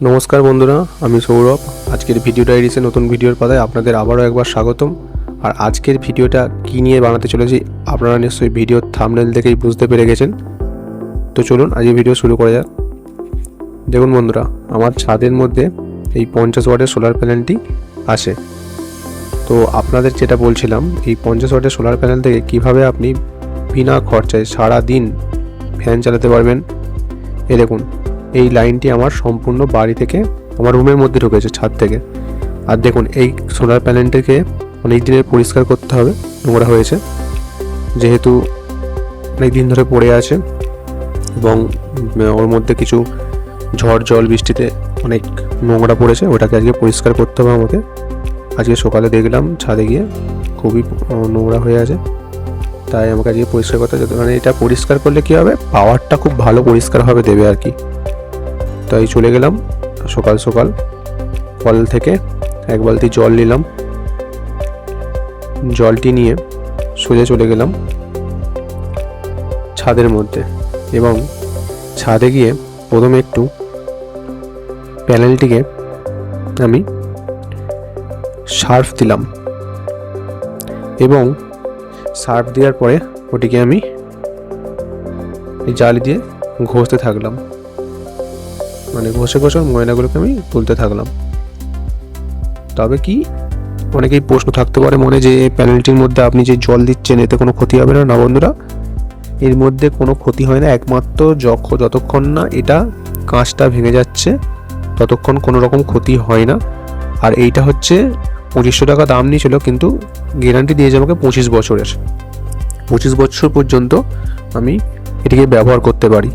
নমস্কার বন্ধুরা, আমি সৌরভ। আজকের ভিডিও ডায়েরিসে নতুন ভিডিওর পাতায় আপনাদের আবারও একবার স্বাগতম। আর আজকের ভিডিওটা কী নিয়ে বানাতে চলেছি, আপনারা নিশ্চয়ই ভিডিওর থামনেল দেখেই বুঝতে পেরে গেছেন। তো চলুন, আজকে ভিডিও শুরু করা যাক। দেখুন বন্ধুরা, আমার ছাদের মধ্যে এই পঞ্চাশ ওয়াটের সোলার প্যানেলটি আসে তো আপনাদের যেটা বলছিলাম, এই পঞ্চাশ ওয়াটের সোলার প্যানেল থেকে কীভাবে আপনি বিনা খরচায় সারা দিন ফ্যান চালাতে পারবেন, এ দেখুন। এই লাইনটি আমার সম্পূর্ণ বাড়ি থেকে আমার রুমের মধ্যে ঢুকেছে ছাদ থেকে। আর দেখুন, এই সোলার প্যানেলটিকে অনেক দিনের পরিষ্কার করতে হবে নোংরা হয়েছে। যেহেতু অনেক দিন ধরে পড়ে আছে এবং ওর মধ্যে কিছু ঝড় জল বৃষ্টিতে অনেক নোংরা পড়েছে, ওটাকে আজকে পরিষ্কার করতে হবে আমাকে। আজকে সকালে দেখলাম ছাদে গিয়ে খুবই নোংরা হয়ে আছে। তাই আমাকে আজকে পরিষ্কার করতে হবে। মানে এটা পরিষ্কার করলে কী হবে? পাওয়ারটা খুব ভালো পরিষ্কারভাবে দেবে আর কি। তাই চলে গেলাম, সকাল সকাল। কল থেকে এক বালতি জল নিলাম। জলটি নিয়ে সোজা চলে গেলাম ছাদের মধ্যে এবং ছাদে গিয়ে প্রথমে একটু প্যানেলটিকে আমি সার্ফ দিলাম এবং সার্ফ দেওয়ার পরে ওটিকে আমি জালি দিয়ে ঘষতে থাকলাম। মানে ঘষে ঘষে ওর ময়লাগুলোকে আমি তুলতে থাকলাম। তবে কি, অনেকেই প্রশ্ন থাকতে পারে মনে যে প্যানেলটির মধ্যে আপনি যে জল দিচ্ছেন, এতে কোনো ক্ষতি হবে না না বন্ধুরা? এর মধ্যে কোনো ক্ষতি হয় না, একমাত্র যখ, যতক্ষণ না এটা কাঁচটা ভেঙে যাচ্ছে, ততক্ষণ কোনো রকম ক্ষতি হয় না। আর এইটা হচ্ছে পঁচিশশো টাকা দাম নিয়েছিল, কিন্তু গ্যারান্টি দিয়েছে আমাকে পঁচিশ বছরের। পঁচিশ বছর পর্যন্ত আমি এটিকে ব্যবহার করতে পারি।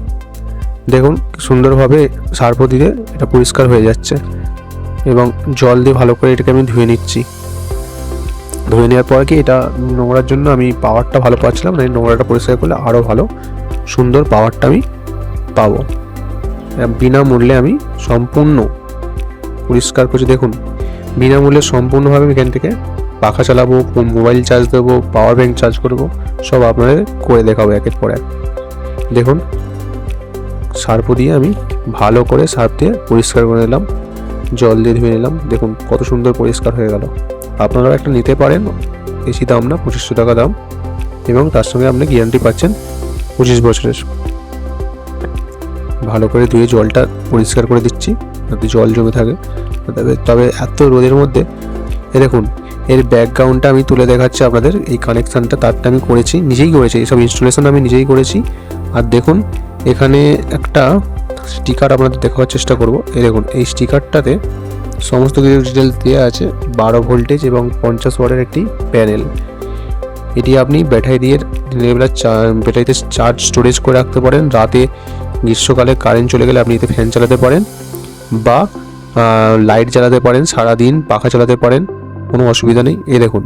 দেখুন, সুন্দরভাবে সার্প দিলে এটা পরিষ্কার হয়ে যাচ্ছে এবং জল দিয়ে ভালো করে এটাকে আমি ধুয়ে নিচ্ছি। ধুয়ে নেওয়ার পর কি এটা নোংরার জন্য আমি পাওয়ারটা ভালো পাচ্ছিলাম না এই নোংরাটা পরিষ্কার করলে আরও ভালো, সুন্দর পাওয়ারটা আমি পাবো। বিনামূল্যে আমি সম্পূর্ণ পরিষ্কার করছি। দেখুন, বিনামূল্যে সম্পূর্ণভাবে আমি এখান থেকে পাখা চালাবো মোবাইল চার্জ দেবো পাওয়ার ব্যাংক চার্জ করব, সব আপনাদের করে দেখাবো একের পর এক। দেখুন সার্প দিয়ে আমি ভালো করে সার্ফ দিয়ে পরিষ্কার করে নিলাম। জল দিয়ে ধুয়ে নিলাম। দেখুন কত সুন্দর পরিষ্কার হয়ে গেল। আপনারা একটা নিতে পারেন। বেশি দাম না, পঁচিশশো টাকা দাম। এবং তার সঙ্গে আপনি গ্যারান্টি পাচ্ছেন পঁচিশ বছরের। ভালো করে ধুয়ে জলটা পরিষ্কার করে দিচ্ছি যাতে জল জমে থাকে। তবে তবে এত রোদের মধ্যে, এ দেখুন, এর ব্যাকগ্রাউন্ডটা আমি তুলে দেখাচ্ছি আপনাদের। এই কানেকশানটা তারটা আমি করেছি, নিজেই করেছি। এইসব ইনস্টলেশন আমি নিজেই করেছি। আর দেখুন এখানে একটা স্টিকার আপনাদের দেখাবার চেষ্টা করব। এই দেখুন, এই স্টিকারটাতে সমস্ত কিছু ডিটেল দেওয়া আছে, বারো ভোল্টেজ এবং পঞ্চাশ ওয়াটের একটি প্যানেল এটি আপনি ব্যাটারি দিয়ে দিনের ব্যাটারিতে চার্জ স্টোরেজ করে রাখতে পারেন। রাতে গ্রীষ্মকালে কারেন্ট চলে গেলে আপনি এতে ফ্যান চালাতে পারেন বা লাইট জ্বালাতে পারেন, সারাদিন পাখা চালাতে পারেন, কোনো অসুবিধা নেই। এই দেখুন,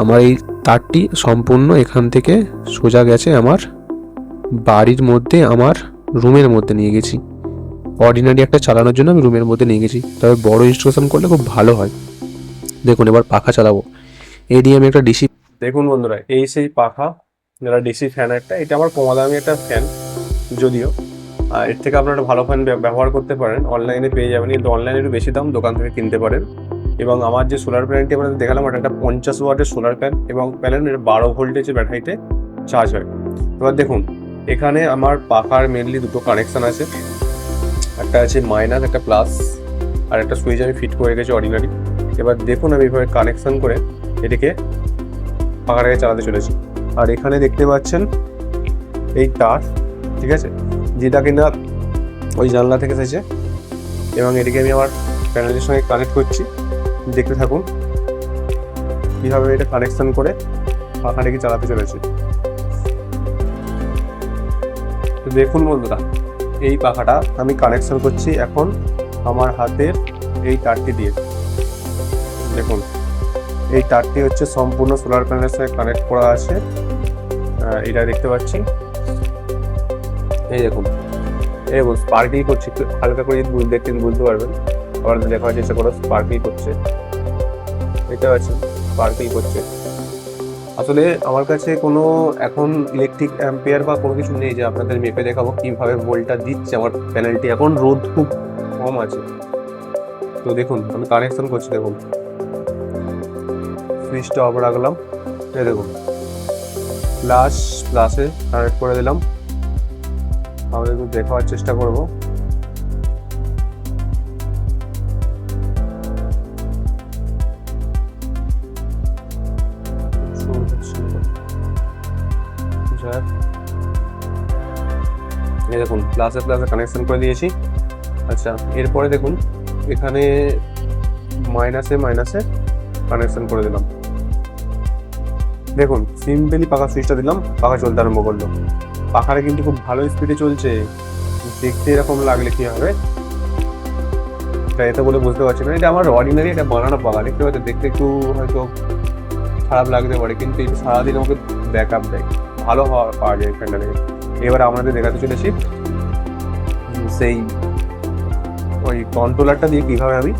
আমার এই তারটি সম্পূর্ণ এখান থেকে সোজা গেছে আমার বাড়ির মধ্যে আমার রুমের মধ্যে নিয়ে গেছি। অর্ডিনারি একটা চালানোর জন্য আমি রুমের মধ্যে নিয়ে গেছি। তবে বড় ইনস্টলেশন করলে খুব ভালো হয়। দেখুন, এবার পাখা চালাবো। এই দিয়ে আমি একটা ডিসি দেখুন বন্ধুরা, এই সেই পাখা যেটা ডিসি ফ্যান একটা, এটা আমার কমা দামি একটা ফ্যান যদিও। এর থেকে আপনারা ভালো ফ্যান ব্যবহার করতে পারেন। অনলাইনে পেয়ে যাবেন, কিন্তু অনলাইনে একটু বেশি দাম দোকান থেকে কিনতে পারেন। এবং আমার যে সোলার প্যানেলটি আপনাদের দেখালাম, ওটা একটা পঞ্চাশ ওয়াটের সোলার প্যান এবং প্যানেলের বারো ভোল্টেজের ব্যাটারিতে চার্জ হয়। এবার দেখুন এখানে আমার পাখার মেনলি দুটো কানেকশন আছে। একটা আছে মাইনাস একটা প্লাস আর একটা সুইচ আমি ফিট করে রেখেছি অর্ডিনারি এবার দেখুন আমি এইভাবে কানেকশন করে এটিকে পাখাটাকে চালাতে চলেছি। আর এখানে দেখতে পাচ্ছেন এই তার, ঠিক আছে? যেটা কিনা ওই জানলা থেকে এসেছে। এবং এটিকে আমি আমার প্যানেলের সঙ্গে কানেক্ট করছি। দেখতে থাকুন। কীভাবে এটা কানেকশন করে পাখাটাকে চালাতে চলেছে। দেখুন বন্ধুরা, এই পাখাটা আমি কানেকশন করছি এখন আমার হাতের এই তারটি দিয়ে। দেখুন, এই তারটি হচ্ছে সম্পূর্ণ সোলার প্যানেলের সঙ্গে কানেক্ট করা আছে। এটা দেখতে পাচ্ছি। এই দেখুন এই দেখুন স্পার্কিং করছে। একটু হালকা করে যদি দেখতেন বুঝতে পারবেন? আবার দেখার চেষ্টা করো স্পার্কিং করছে। দেখতে পাচ্ছেন? স্পার্কিং করছে। আসলে আমার কাছে কোনো এখন ইলেকট্রিক অ্যাম্পেয়ার বা কোনো কিছু নেই যে আপনাদের মেপে দেখাবো কীভাবে ভোল্টটা দিচ্ছে। আমার প্যানেলটি এখন রোদ খুব কম আছে। তো দেখুন, আমি কানেকশন করছি, দেখুন। সুইচটা অফ রাখলাম। এই দেখুন। প্লাস প্লাসে কানেক্ট করে দিলাম। আমরা একটু দেখার চেষ্টা করব। এই দেখুন প্লাসে প্লাসে কানেকশন করে দিয়েছি। আচ্ছা এরপরে দেখুন, এখানে মাইনাসে মাইনাসে কানেকশন করে দিলাম। দেখুন সিম্পলি পাখা সুইচটা দিলাম, পাখা চলতে আরম্ভ করল। পাখাটা কিন্তু খুব ভালো স্পিডে চলছে। দেখতে এরকম লাগলে কি হবে? এটা এটা বলে বুঝতে পারছি না। এটা আমার অর্ডিনারি এটা বানানো পাখা। দেখতে পাচ্ছি দেখতে একটু হয়তো খারাপ লাগতে পারে, কিন্তু এটা সারাদিন আমাকে ব্যাক আপ দেয়। ভালো হওয়া পাওয়া যায় ফ্যানটা থেকে এবার আমাদের দেখাতে চলেছি সেই ওই কন্ট্রোলারটা দিয়ে কীভাবে আমি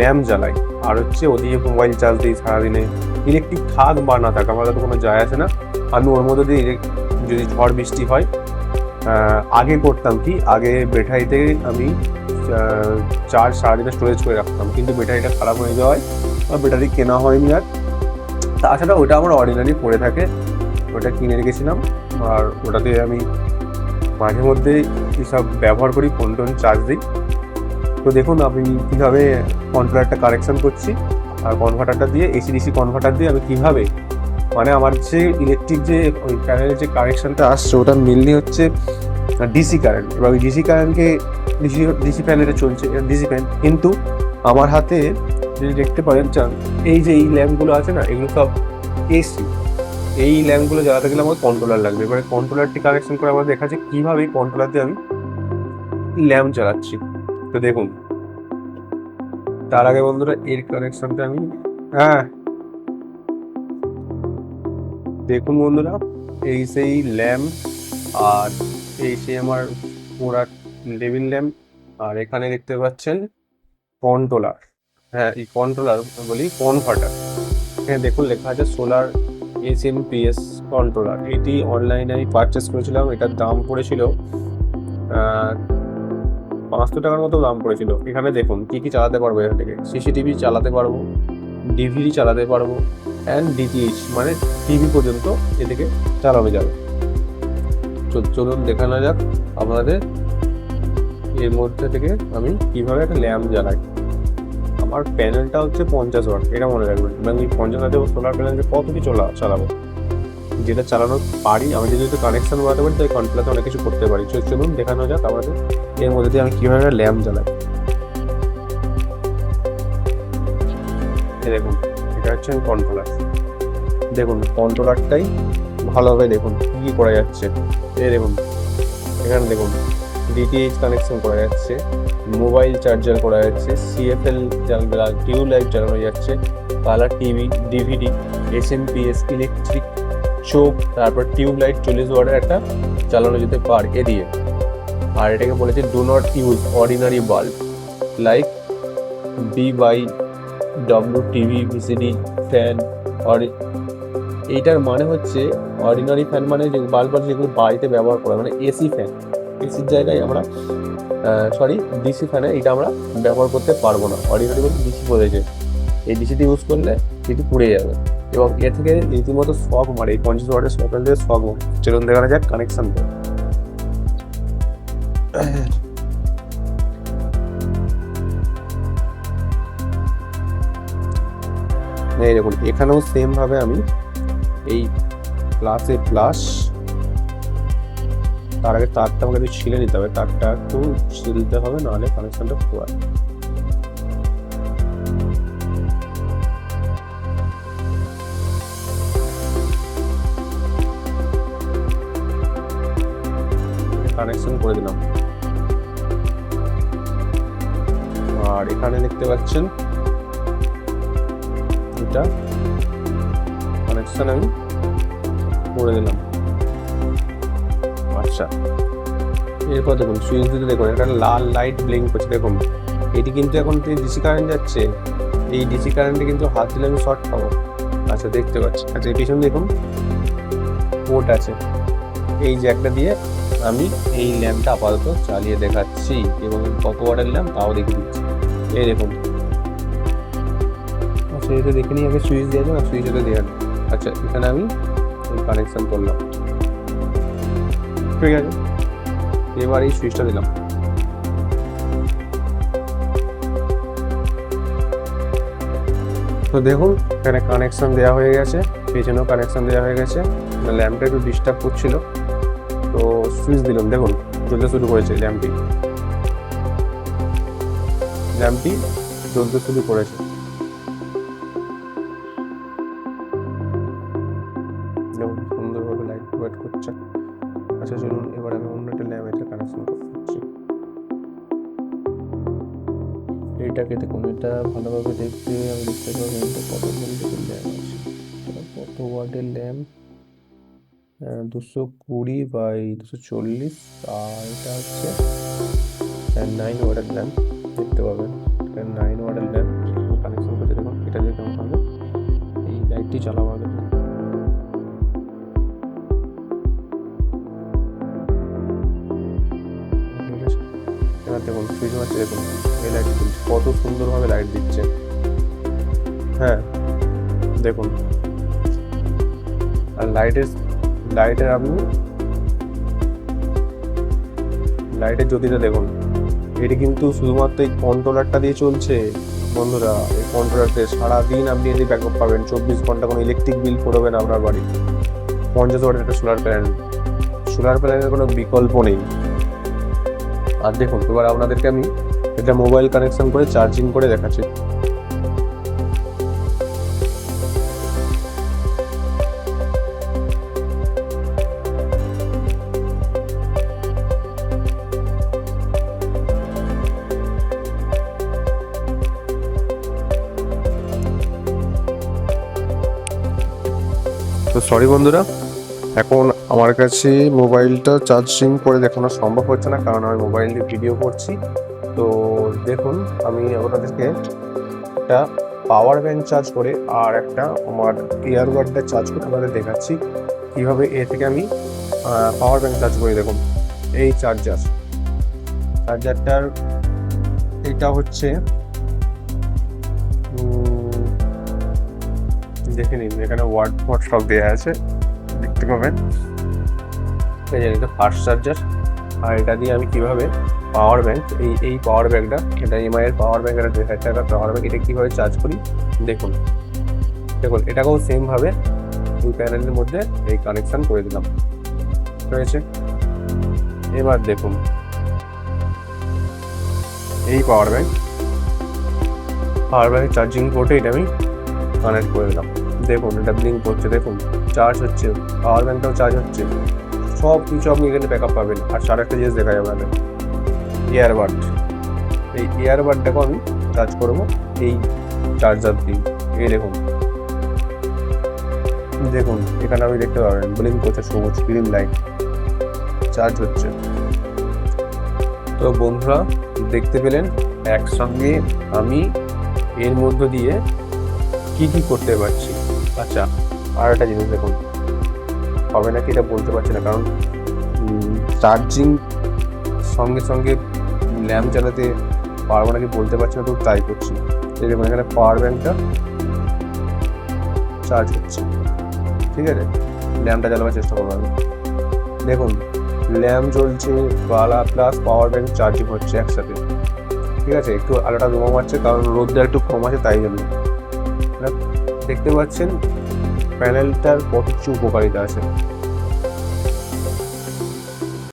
ল্যাম্প জ্বালাই। আর হচ্ছে ওদিকে মোবাইল চার্জ দিই সারাদিনে। ইলেকট্রিক থাক বা না থাক, আমার তো কোনো যায় আসে না। আমি ওর মধ্যে দিয়ে যদি ঝড় বৃষ্টি হয় আগে করতাম কি? আগে ব্যাটারিতে আমি চার্জ সারাদিনে স্টোরেজ করে রাখতাম। কিন্তু ব্যাটারিটা খারাপ হয়ে যাওয়ায় আমার ব্যাটারি কেনা হয়নি আর। তাছাড়া ওটা আমার অর্ডিনারি পড়ে থাকে। ওটা কিনে রেখেছিলাম। আর ওটা দিয়ে আমি মাঝে মধ্যে এসব ব্যবহার করি ফোন টোন চার্জ দিই। তো দেখুন, আমি কীভাবে কন্ট্রোলারটা কারেকশন করছি আর কনভার্টারটা দিয়ে এসি ডিসি কনভার্টার দিয়ে আমি কীভাবে মানে আমার যে ইলেকট্রিক যে ওই প্যানেলের যে কারেকশনটা আসছে, ওটা মেনলি হচ্ছে ডিসি কারেন্ট এবার ওই ডিসি কারেন্টকে ডিসি ডিসি প্যানেলে চলছে ডিসি প্যান কিন্তু আমার হাতে যদি দেখতে পারেন চান এই যে এই ল্যাম্পগুলো আছে না, এগুলো সব এসি এই ল্যাম্পগুলো জ্বালাতে গেলে আমার কন্ট্রোলার লাগবে। এবারে কন্ট্রোলারটি কানেকশন করে আমার দেখা যায় কীভাবে কন্ট্রোলার দিয়ে আমি ল্যাম্প জ্বালাচ্ছি। তো দেখুন, তার আগে বন্ধুরা এর কানেকশনটা আমি হ্যাঁ। দেখুন বন্ধুরা, এই সেই ল্যাম্প আর এই সেই আমার পুরা টেবিল ল্যাম্প আর এখানে দেখতে পাচ্ছেন কন্ট্রোলার হ্যাঁ এই কন্ট্রোলার বলি কনভার্টার হ্যাঁ দেখুন লেখা আছে solar S M P S controller এটি অনলাইনে আমি পারচেস করেছিলাম, এটার দাম পড়েছিল পাঁচশো টাকার মতো দাম পড়েছিল। এখানে দেখুন, কি কি চালাতে পারব এখান থেকে? সিসিটিভি চালাতে পারব ডিভিডি চালাতে পারব অ্যান্ড ডিটিএইচ মানে টিভি পর্যন্ত এ থেকে চালানো যাবে। চলুন দেখানো যাক আপনাদের, এর মধ্যে থেকে আমি কীভাবে একটা ল্যাম্প জ্বালাই। আমার প্যানেলটা হচ্ছে পঞ্চাশ ওয়াট, এটা মনে রাখবেন। এবং এই পঞ্চাশ ওয়াটে সোলার প্যানেলকে কত কি চলা চালাবো। যেটা চালানো পারি, আমি যদি কানেকশন বাড়াতে পারি তাই কন্ট্রোলাতে অনেক কিছু করতে পারি। চলুন, দেখানো যাক আমাদের এর মধ্যে দিয়ে আমি কীভাবে ল্যাম্প জ্বালাই। দেখুন, এটা হচ্ছে কন্ট্রোলার দেখুন কন্ট্রোলারটাই ভালোভাবে দেখুন কী কী করা যাচ্ছে। এই দেখুন, এখানে দেখুন। ডিটিএইচ কানেকশন করা যাচ্ছে মোবাইল চার্জার করা যাচ্ছে সিএফএল টিউ লাইট চালানো যাচ্ছে colour TV DVD S M PS electric choke তারপর টিউব লাইট চল্লিশ ওয়াটের একটা চালানো যেতে পারে এ দিয়ে। আর এটাকে বলেছে do not use ordinary bulb like B by W TV VCD fan or heater মানে হচ্ছে অর্ডিনারি ফ্যান মানে বাল্ব যেগুলো বাড়িতে ব্যবহার করা মানে এসি ফ্যান এসির জায়গায় আমরা সরি ডিসি ফ্যানে এটা আমরা ব্যবহার করতে পারব না। অর্ডিনারি বলতে ডিসি বলেছে এই ডিসিটি ইউজ করলে এটি পুড়ে যাবে। এবং এ থেকে রীতিমতো শক মারে, এই পঞ্চাশ ওয়াটের সকেল দিয়ে শক মারে। চলুন দেখানো যাক কানেকশন এই দেখুন, এখানেও সেম ভাবে আমি এই প্লাসে প্লাস তার আগে তারটা আমাকে একটু ছিলে নিতে হবে। তারটা একটু ছিলতে হবে, নাহলে কানেকশনটা খোয়া কানেকশন করে দিলাম। আর এখানে দেখতে পাচ্ছেন, এটা কানেকশন আমি করে দিলাম। আচ্ছা। এরপর দেখুন, সুইচ দিতে দেখুন, একটা লাল লাইট ব্লিঙ্ক করছে। দেখুন, এটি কিন্তু এখন ডিসি কারেন্ট যাচ্ছে, এই ডিসি কারেন্টে কিন্তু হাত দিলে আমি শর্ট পাবো। আচ্ছা দেখতে পাচ্ছি। আচ্ছা এর পিছনে দেখুন পোর্ট আছে। এই জ্যাকটা দিয়ে আমি এই ল্যাম্পটা আপাতত চালিয়ে দেখাচ্ছি এবং কত ওয়াটের ল্যাম্প তাও দেখিয়ে দিচ্ছি। এই দেখুন। আচ্ছা এটা দেখে নিই, আগে সুইচ দিয়ে না সুইচ এটা দেওয়া। আচ্ছা এখানে আমি কানেকশন করলাম। ঠিক আছে এবার এই সুইচটা দিলাম। তো দেখুন, এখানে কানেকশন দেওয়া হয়ে গেছে, পেছনেও কানেকশন দেওয়া হয়ে গেছে। ল্যাম্পটা একটু ডিস্টার্ব করছিল। তো সুইচ দিলাম। দেখুন, জ্বলতে শুরু করেছে ল্যাম্পটি ল্যাম্পটি জ্বলতে শুরু করেছে। সুন্দরভাবে লাইট প্রোভাইড করছে। আচ্ছা চলুন এবার আমি অন্য একটা ল্যাম্প এটা কানেকশন করছি। এইটাকে দেখুন, এটা ভালোভাবে দেখতে আমি দেখতে পাবো, এটা কত ভোল্টেজের ল্যাম্প আছে? কত ওয়াটের ল্যাম্প দুশো কুড়ি বাই দুশো চল্লিশ, আর এটা হচ্ছে নাইন ওয়াটের ল্যাম্প দেখতে পাবেন। নাইন ওয়াটের ল্যাম্প কানেকশন করতে দেখুন, এটা দিয়ে কেমন হবে। এই লাইটটি চালাবো দেখুন সুইচ মারছে দেখুন এই লাইট কত সুন্দরভাবে লাইট দিচ্ছে। হ্যাঁ দেখুন। আর লাইটের লাইটের আপনি লাইটের জ্যোতিটা দেখুন। এটি কিন্তু শুধুমাত্র এই কন্ট্রোলারটা দিয়ে চলছে। বন্ধুরা, এই কন্ট্রোলারতে সারাদিন আপনি এদি ব্যাকআপ পাবেন। চব্বিশ ঘণ্টা কোনো ইলেকট্রিক বিল পড়বে না আপনার বাড়ি। পঞ্চাশ ওয়াটের একটা সোলার প্যানেল সোলার প্যানেলের কোনো বিকল্প নেই। আর দেখুন, এবার আপনাদেরকে আমি এটা মোবাইল কানেকশন করে চার্জিং করে দেখাচ্ছি। তো সরি বন্ধুরা, এখন আমার কাছে মোবাইলটা চার্জিং করে দেখানো সম্ভব হচ্ছে না, কারণ আমি মোবাইল দিয়ে ভিডিও করছি। তো দেখুন, আমি আপনাদেরকে একটা পাওয়ার ব্যাংক চার্জ করে আর একটা আমার ইয়ারবাডটা চার্জ করে আপনাদের দেখাচ্ছি। কীভাবে এ থেকে আমি পাওয়ার ব্যাংক চার্জ করে দেখুন। এই চার্জার চার্জারটার এটা হচ্ছে দেখে নিন, এখানে ওয়ার্ড ফোয়ার্ড সব দেওয়া আছে। দেখতে পাবেন। এটা ফাস্ট চার্জার আর এটা দিয়ে আমি কীভাবে পাওয়ার ব্যাংক এই এই পাওয়ার ব্যাংকটা এটা এমআই এর পাওয়ার ব্যাংক এটা দেড় হাজার টাকা পাওয়ার ব্যাংক এটা কীভাবে চার্জ করি? দেখুন দেখুন, এটাকেও সেমভাবে ওই প্যানেলের মধ্যে এই কানেকশন করে দিলাম। রয়েছে? এবার দেখুন, এই power bank power bank charging পোর্টে এটা আমি কানেক্ট করে দিলাম। দেখুন, এটা ব্লিঙ্ক করছে, দেখুন চার্জ হচ্ছে পাওয়ার ব্যাংকটাও চার্জ হচ্ছে। সব কিছু আপনি এখানে ব্যাক আপ পাবেন। আর সাড়ে একটা জিনিস দেখা যাবে আপনাদের ইয়ারবাড এই ইয়ারবাডটাকে আমি চার্জ করব এই চার্জার দিয়ে। এই দেখুন। দেখুন, এখানে আমি দেখতে পাবেন ব্লিঙ্ক করছে সবুজ গ্রিন লাইট চার্জ হচ্ছে। তো বন্ধুরা, দেখতে পেলেন, একসঙ্গে আমি এর মধ্য দিয়ে কি কি করতে পারছি। আচ্ছা আর একটা জিনিস দেখুন। হবে নাকি এটা বলতে পারছি না, কারণ চার্জিং সঙ্গে সঙ্গে ল্যাম্প চালাতে পারব নাকি বলতে পারছি না, তো তাই করছি। এই দেখুন, এখানে পাওয়ার ব্যাঙ্কটা চার্জ হচ্ছে ঠিক আছে? ল্যাম্পটা চালাবার চেষ্টা করব আমি। দেখুন ল্যাম্প জ্বলছে, বালা প্লাস পাওয়ার ব্যাঙ্ক চার্জিং হচ্ছে একসাথে। ঠিক আছে? একটু আলোটা জমা মারছে কারণ রোদটা একটু কম আছে, তাই জন্য। দেখতে পাচ্ছেন প্যানেলটার কিছু উপকারিতা আছে?